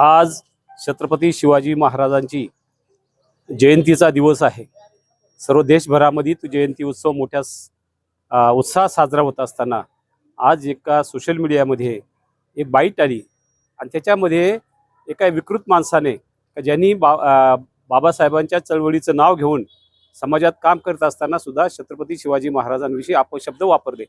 आज छत्रपती शिवाजी महाराजांची जयंतीचा दिवस आहे. सर्व देशभरामध्ये तो जयंती उत्सव मोठ्या उत्साहात साजरा होत असताना आज एका सोशल मीडियामध्ये एक बाईट आली आणि त्याच्यामध्ये एका विकृत माणसाने का ज्यांनी बा बाबासाहेबांच्या चळवळीचं नाव घेऊन समाजात काम करत असताना सुद्धा छत्रपती शिवाजी महाराजांविषयी अपशब्द वापरले.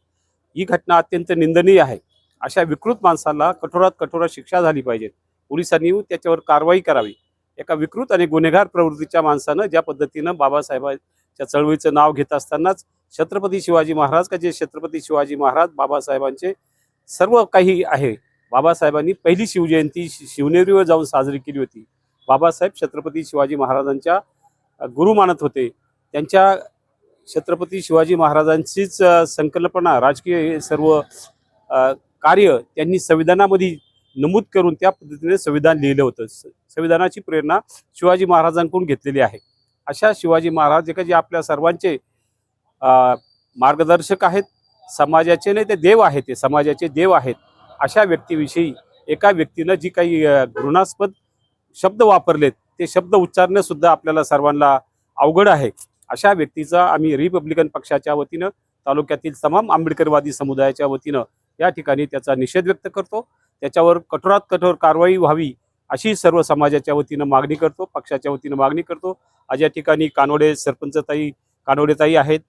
ही घटना अत्यंत निंदनीय आहे. अशा विकृत माणसाला कठोरात कठोर शिक्षा झाली पाहिजे. पोलिसांनी त्याच्यावर कारवाई करावी. एका विकृत आणि गुन्हेगार प्रवृत्तीच्या माणसानं ज्या पद्धतीनं बाबासाहेबांच्या चळवळीचं नाव घेत असतानाच छत्रपती शिवाजी महाराज का जे छत्रपती शिवाजी महाराज बाबासाहेबांचे सर्व काही आहे. बाबासाहेबांनी पहिली शिवजयंती शिवनेरीवर जाऊन साजरी केली होती. बाबासाहेब छत्रपती शिवाजी महाराजांच्या गुरु मानत होते. त्यांच्या छत्रपती शिवाजी महाराजांचीच संकल्पना राजकीय हे सर्व कार्य त्यांनी संविधानामध्ये नमूद करून त्या पद्धतीने संविधान लिहिलं होतं. स- संविधानाची प्रेरणा शिवाजी महाराजांकडून घेतलेली आहे. अशा शिवाजी महाराज जे का जे आपल्या सर्वांचे मार्गदर्शक आहेत समाजाचे नाही ते देव आहेत ते समाजाचे देव आहेत अशा व्यक्तीविषयी एका व्यक्तीनं जी काही घृणास्पद शब्द वापरलेत ते शब्द उच्चारणंसुद्धा आपल्याला सर्वांना अवघड आहे. अशा व्यक्तीचा आम्ही रिपब्लिकन पक्षाच्या वतीनं तालुक्यातील तमाम आंबेडकरवादी समुदायाच्या वतीनं या ठिकाणी त्याचा निषेध व्यक्त करतो. त्याच्यावर कठोरात कठोर कारवाई व्हावी अशी सर्व समाजाच्या वतीनं मागणी करतो पक्षाच्या वतीनं मागणी करतो. आज या ठिकाणी कानोडे सरपंचताई कानोडेताई आहेत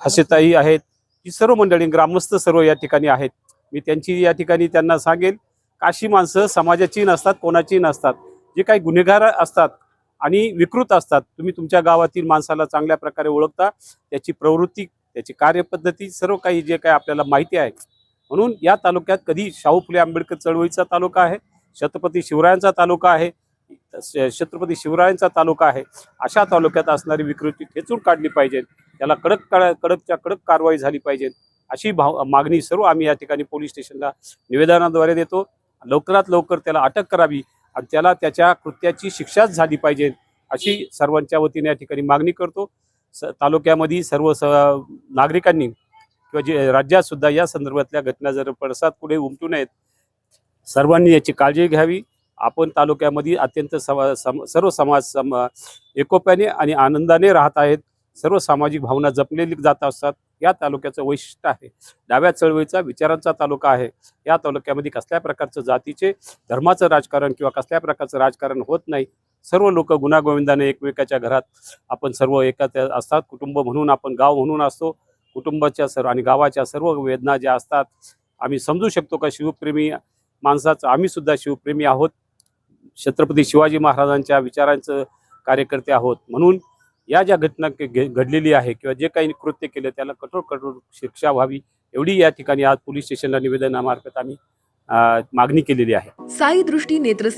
हसेताई आहेत ही सर्व मंडळी ग्रामस्थ सर्व या ठिकाणी आहेत. मी त्यांची या ठिकाणी त्यांना सांगेन काशी माणसं समाजाची नसतात कोणाची नसतात. जे काही गुन्हेगार असतात आणि विकृत असतात तुम्ही तुमच्या गावातील माणसाला चांगल्या प्रकारे ओळखता त्याची प्रवृत्ती त्याची कार्यपद्धती सर्व काही जे काही आपल्याला माहिती आहे म्हणून या तालुक्यात कधी शाहू फुले आंबेडकर चळवळीचा तालुका आहे छत्रपती शिवरायांचा तालुका आहे श- छत्रपती शिवरायांचा तालुका आहे अशा तालुक्यात असणारी विकृती ठेचून काढली पाहिजे. त्याला कडक कडक कडकच्या कडक कारवाई झाली पाहिजे. अशी भाव मागणी सर्व आम्ही या ठिकाणी पोलीस स्टेशनला निवेदनाद्वारे देतो. लवकरात लवकर त्याला अटक करावी आणि त्याला त्याच्या कृत्याची शिक्षाच झाली पाहिजे अशी सर्वांच्या वतीने या ठिकाणी मागणी करतो. स तालुक्यामध्ये सर्व स नागरिकांनी किंवा जे राज्यात सुद्धा या संदर्भातल्या घटना जर पडसाद पुढे उमटू नयेत सर्वांनी याची काळजी घ्यावी. आपण तालुक्यामध्ये अत्यंत सम सम सर्व समाज सम एकोप्याने आणि आनंदाने राहत आहेत. सर्व सामाजिक भावना जपलेली जात असतात. या तालुक्याचं वैशिष्ट्य आहे. डाव्या चळवळीचा विचारांचा तालुका आहे. या तालुक्यामध्ये कसल्या प्रकारचं जातीचे धर्माचं राजकारण किंवा कसल्या प्रकारचं राजकारण होत नाही सर्व लोक गुणागोविंदाने एकमेकाच्या घरात आपण सर्व एकाच असतात. कुटुंब म्हणून आपण गाव म्हणून असतो. कुटुंबाच्या सर्व आणि गावाच्या सर्व वेदना ज्या असतात आम्ही समजू शकतो का शिवप्रेमी माणसाचं? आम्ही सुद्धा शिवप्रेमी आहोत. छत्रपती शिवाजी महाराजांच्या विचारांचं कार्यकर्ते आहोत. म्हणून या ज्या घटना घडलेली आहे किंवा जे काही कृत्य केलं त्याला कठोर कठोर शिक्षा व्हावी एवढी या ठिकाणी आज पोलीस स्टेशनला निवेदनामार्फत आम्ही मागणी केलेली आहे. साई दृष्टी नेत्र